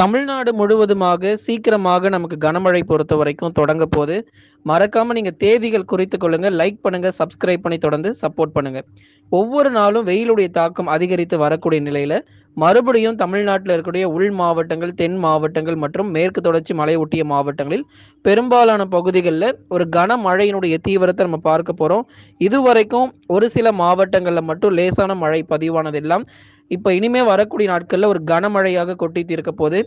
தமிழ்நாடு முழுவதுமாக சீக்கிரமாக நமக்கு கனமழை பொறுத்த வரைக்கும் தொடங்க போது மறக்காம நீங்க தேதிகள் குறித்து கொள்ளுங்க. லைக் பண்ணுங்க சப்ஸ்கிரைப் பண்ணி தொடர்ந்து சப்போர்ட் பண்ணுங்க. ஒவ்வொரு நாளும் வெயிலுடைய தாக்கம் அதிகரித்து வரக்கூடிய நிலையில மறுபடியும் தமிழ்நாட்டில் இருக்கக்கூடிய உள் மாவட்டங்கள் தென் மாவட்டங்கள் மற்றும் மேற்கு தொடர்ச்சி மலை ஒட்டிய மாவட்டங்களில் பெரும்பாலான பகுதிகளில் ஒரு கனமழையினுடைய தீவிரத்தை நம்ம பார்க்க போகிறோம் இதுவரைக்கும் ஒரு சில மாவட்டங்களில் மட்டும் லேசான மழை பதிவானதெல்லாம் இப்போ இனிமே வரக்கூடிய நாட்களில் ஒரு கனமழையாக கொட்டி தீர்க்க போது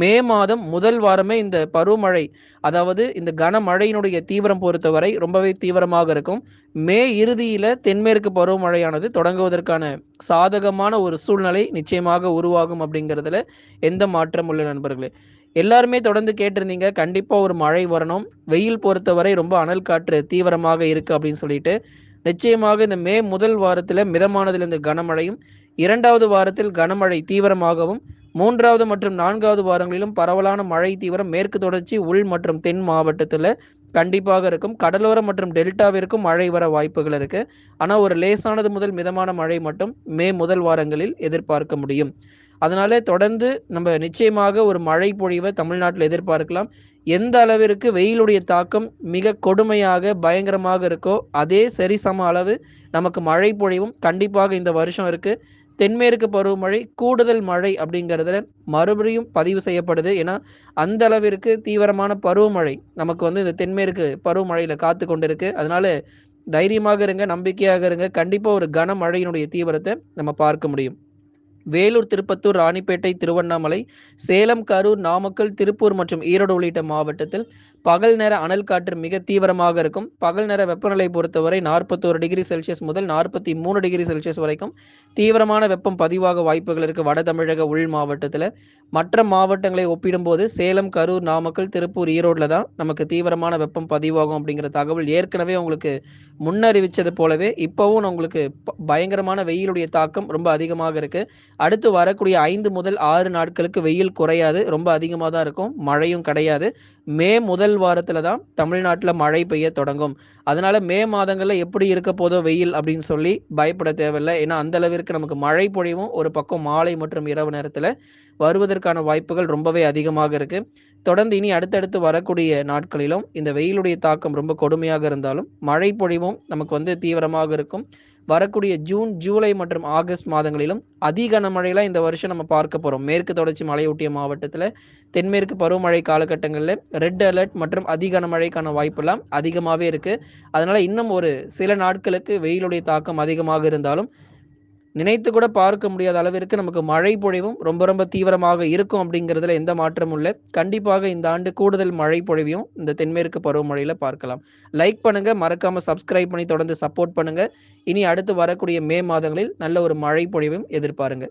மே மாதம் முதல் வாரமே இந்த பருவமழை அதாவது இந்த கனமழையினுடைய தீவிரம் பொறுத்தவரை ரொம்பவே தீவிரமாக இருக்கும். மே இறுதியில தென்மேற்கு பருவமழையானது தொடங்குவதற்கான சாதகமான ஒரு சூழ்நிலை நிச்சயமாக உருவாகும் அப்படிங்கிறதுல எந்த மாற்றம் உள்ள நண்பர்களே. எல்லாருமே தொடர்ந்து கேட்டிருந்தீங்க கண்டிப்பா ஒரு மழை வரணும். வெயில் பொறுத்தவரை ரொம்ப அனல் காற்று தீவிரமாக இருக்கு அப்படின்னு சொல்லிட்டு. நிச்சயமாக இந்த மே முதல் வாரத்துல இந்த கனமழையும் இரண்டாவது வாரத்தில் கனமழை தீவிரமாகவும் மூன்றாவது மற்றும் நான்காவது வாரங்களிலும் பரவலான மழை தீவிரம் மேற்கு தொடர்ச்சி உள் மற்றும் தென் மாவட்டத்தில் கண்டிப்பாக இருக்கும். கடலோரம் மற்றும் டெல்டாவிற்கும் மழை வர வாய்ப்புகள் இருக்கு. ஆனால் ஒரு லேசானது முதல் மிதமான மழை மட்டும் மே முதல் வாரங்களில் எதிர்பார்க்க முடியும். அதனால தொடர்ந்து நம்ம நிச்சயமாக ஒரு மழை பொழிவை தமிழ்நாட்டில் எதிர்பார்க்கலாம். எந்த அளவிற்கு வெயிலுடைய தாக்கம் மிக கொடுமையாக பயங்கரமாக இருக்கோ அதே சரிசம அளவு நமக்கு மழை பொழிவும் கண்டிப்பாக இந்த வருஷம் இருக்குது தென்மேற்கு பருவமழை கூடுதல் மழை அப்படிங்கிறதுல மறுபடியும் பதிவு செய்யப்படுது. ஏன்னா அந்த அளவிற்கு தீவிரமான பருவமழை நமக்கு வந்து இந்த தென்மேற்கு பருவமழையில காத்து கொண்டிருக்கு. அதனால தைரியமாக இருங்க நம்பிக்கையாக இருங்க. கண்டிப்பா ஒரு கனமழையினுடைய தீவிரத்தை நம்ம பார்க்க முடியும். வேலூர் திருப்பத்தூர் ராணிப்பேட்டை திருவண்ணாமலை சேலம் கரூர் நாமக்கல் திருப்பூர் மற்றும் ஈரோடு உள்ளிட்ட மாவட்டத்தில் பகல் நேர அனல் காற்று மிக தீவிரமாக இருக்கும். பகல் நேர வெப்பநிலை பொறுத்தவரை நாற்பத்தோரு டிகிரி செல்சியஸ் முதல் நாற்பத்தி மூணு டிகிரி செல்சியஸ் வரைக்கும் தீவிரமான வெப்பம் பதிவாக வாய்ப்புகள் இருக்கு. வட தமிழக உள் மாவட்டத்தில் மற்ற மாவட்டங்களை ஒப்பிடும்போது சேலம் கரூர் நாமக்கல் திருப்பூர் ஈரோடில் தான் நமக்கு தீவிரமான வெப்பம் பதிவாகும் அப்படிங்கிற தகவல் ஏற்கனவே உங்களுக்கு முன்னறிவிச்சது போலவே இப்போவும் உங்களுக்கு பயங்கரமான வெயிலுடைய தாக்கம் ரொம்ப அதிகமாக இருக்கு. அடுத்து வரக்கூடிய ஐந்து முதல் ஆறு நாட்களுக்கு வெயில் குறையாது ரொம்ப அதிகமாக தான் இருக்கும் மழையும் கிடையாது. மே முதல் வாரத்தில் தான் தமிழ்நாட்டில் மழை பெய்ய தொடங்கும். அதனால மே மாதங்களில் எப்படி இருக்க போதோ வெயில் அப்படின்னு சொல்லி பயப்பட தேவையில்லை. ஏன்னா அந்த அளவிற்கு நமக்கு மழை பொழிவும் ஒரு பக்கம் மாலை மற்றும் இரவு நேரத்தில் வருவதற்கான வாய்ப்புகள் ரொம்பவே அதிகமாக இருக்கு. தொடர்ந்து இனி அடுத்தடுத்து வரக்கூடிய நாட்களிலும் இந்த வெயிலுடைய தாக்கம் ரொம்ப கொடுமையாக இருந்தாலும் மழை பொழிவும் நமக்கு வந்து தீவிரமாக இருக்கும். வரக்கூடிய ஜூன் ஜூலை மற்றும் ஆகஸ்ட் மாதங்களிலும் அதி கனமழையெல்லாம் இந்த வருஷம் நம்ம பார்க்க போகிறோம் மேற்கு தொடர்ச்சி மலையொட்டிய மாவட்டத்தில் தென்மேற்கு பருவமழை காலகட்டங்களில் ரெட் அலர்ட் மற்றும் அதி கனமழைக்கான வாய்ப்பெல்லாம் அதிகமாகவே இருக்குது அதனால் இன்னும் ஒரு சில நாட்களுக்கு வெயிலுடைய தாக்கம் அதிகமாக இருந்தாலும் நினைத்து கூட பார்க்க முடியாத அளவிற்கு நமக்கு மழை பொழிவும் ரொம்ப ரொம்ப தீவிரமாக இருக்கும் அப்படிங்கிறதுல எந்த மாற்றமும் இல்லை. கண்டிப்பாக இந்த ஆண்டு கூடுதல் மழை பொழிவையும் இந்த தென்மேற்கு பருவமழையில பார்க்கலாம். லைக் பண்ணுங்க மறக்காம சப்ஸ்கிரைப் பண்ணி தொடர்ந்து சப்போர்ட் பண்ணுங்க. இனி அடுத்து வரக்கூடிய மே மாதங்களில் நல்ல ஒரு மழை பொழிவையும் எதிர்பாருங்க.